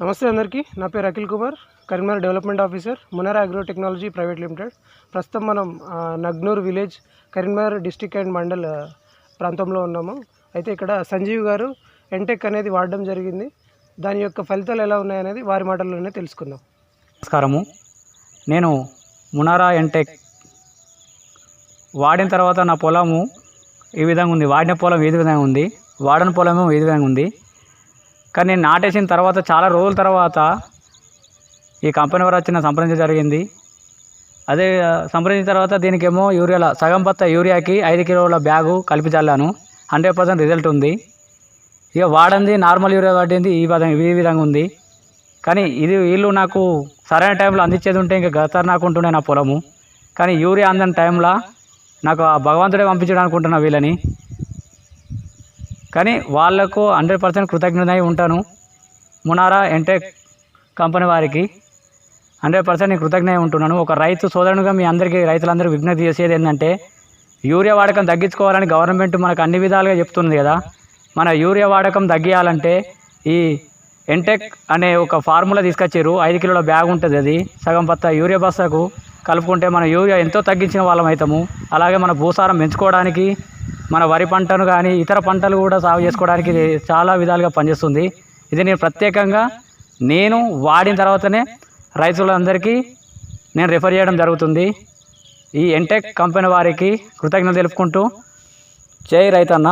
నమస్తే అందరికీ. నా పేరు Akhil Kumar Karimnagar development officer Munara agro technology private limited. ప్రస్తుతం మనం Nagnoor village Karimnagar district and mandal ప్రాంతంలో ఉన్నాము. అయితే ఇక్కడ సంజీవ్ గారు ఎంటెక్ అనేది వాడడం జరిగింది. దాని యొక్క ఫలితాలు ఎలా ఉన్నాయనేది వారి మాటల్లోనే తెలుసుకుందాం. నమస్కారము. నేను మునారా ఎంటెక్ వాడిన తర్వాత నా పొలము ఈ విధంగా ఉంది. వాడిన పొలం ఏది విధంగా ఉంది? వాడని పొలము ఏది విధంగా ఉంది? కానీ నేను నాటేసిన తర్వాత చాలా రోజుల తర్వాత ఈ కంపెనీ వారు వచ్చిన సంప్రదించడం జరిగింది. అదే సంప్రదించిన తర్వాత దీనికేమో యూరియాల సగం పత్త యూరియాకి ఐదు కిలోల బ్యాగు కలిపి చల్లాను. హండ్రెడ్ పర్సెంట్ రిజల్ట్ ఉంది. ఇక వాడంది నార్మల్ యూరియా వాడింది ఈ విధంగా ఈ విధంగా ఉంది. కానీ ఇది వీళ్ళు నాకు సరైన టైంలో అందించేది ఉంటే ఇంకా గతర్ నాకు ఉంటుండే నా పొలము. కానీ యూరియా అందని టైంలో నాకు ఆ భగవంతుడే పంపించడం అనుకుంటున్నా వీళ్ళని. కానీ వాళ్ళకు హండ్రెడ్ పర్సెంట్ కృతజ్ఞతై ఉంటాను. మునారా ఎంటెక్ కంపెనీ వారికి హండ్రెడ్ పర్సెంట్ నేను కృతజ్ఞత ఉంటున్నాను. ఒక రైతు సోదరునిగా మీ అందరికీ రైతులందరూ విజ్ఞప్తి చేసేది ఏంటంటే యూరియా వాడకం తగ్గించుకోవాలని గవర్నమెంట్ మనకు అన్ని విధాలుగా చెప్తుంది కదా. మన యూరియా వాడకం తగ్గియాలంటే ఈ ఎంటెక్ అనే ఒక ఫార్ములా తీసుకొచ్చారు ఐదు కిలోల బ్యాగ్ ఉంటుంది అది. సగం పత్త యూరియా బస్తాకు కలుపుకుంటే మన యూరియా ఎంతో తగ్గించిన వాళ్ళం అవుతాము అలాగే మన భూసారం పెంచుకోవడానికి మన వరి పంటను కానీ ఇతర పంటలు కూడా సాగు చేసుకోవడానికి ఇది చాలా విధాలుగా పనిచేస్తుంది. ఇది నేను ప్రత్యేకంగా నేను వాడిన తర్వాతనే రైతులందరికీ నేను రిఫర్ చేయడం జరుగుతుంది. ఈ ఎంటెక్ కంపెనీ వారికి కృతజ్ఞత తెలుపుకుంటూ జై రైతన్న.